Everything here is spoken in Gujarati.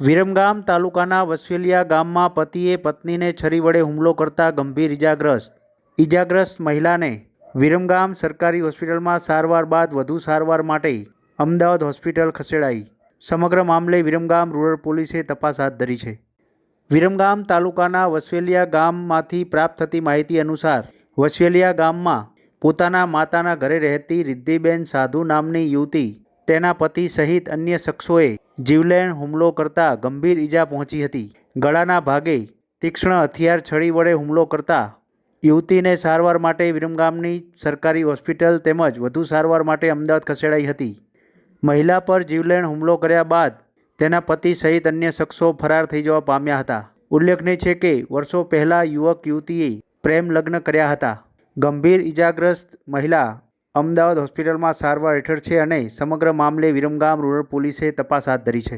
વિરમગામ તાલુકાના વસવેલિયા ગામમાં પતિએ પત્નીને છરી વડે હુમલો કરતા ગંભીર ઇજાગ્રસ્ત ઇજાગ્રસ્ત મહિલાને વિરમગામ સરકારી હોસ્પિટલમાં સારવાર બાદ વધુ સારવાર માટે અમદાવાદ હોસ્પિટલ ખસેડાઈ. સમગ્ર મામલે વિરમગામ રૂરલ પોલીસે તપાસ હાથ ધરી છે. વિરમગામ તાલુકાના વસવેલિયા ગામમાંથી પ્રાપ્ત થતી માહિતી અનુસાર, વસવેલિયા ગામમાં પોતાના માતાના ઘરે રહેતી રિદ્ધિબેન સાધુ નામની યુવતી તેના પતિ સહિત અન્ય શખ્સોએ જીવલેણ હુમલો કરતા ગંભીર ઈજા પહોંચી હતી. ગળાના ભાગે તીક્ષ્ણ હથિયાર છડી વડે હુમલો કરતા યુવતીને સારવાર માટે વિરમગામની સરકારી હોસ્પિટલ તેમજ વધુ સારવાર માટે અમદાવાદ ખસેડાઈ હતી. મહિલા પર જીવલેણ હુમલો કર્યા બાદ તેના પતિ સહિત અન્ય શખ્સો ફરાર થઈ જવા પામ્યા હતા. ઉલ્લેખનીય છે કે વર્ષો પહેલાં યુવક યુવતીએ પ્રેમ લગ્ન કર્યા હતા. ગંભીર ઈજાગ્રસ્ત મહિલા અમદાવાદ હોસ્પિટલમાં સારવાર હેઠળ છે અને સમગ્ર મામલે વિરમગામ રૂરલ પોલીસે તપાસ હાથ ધરી છે.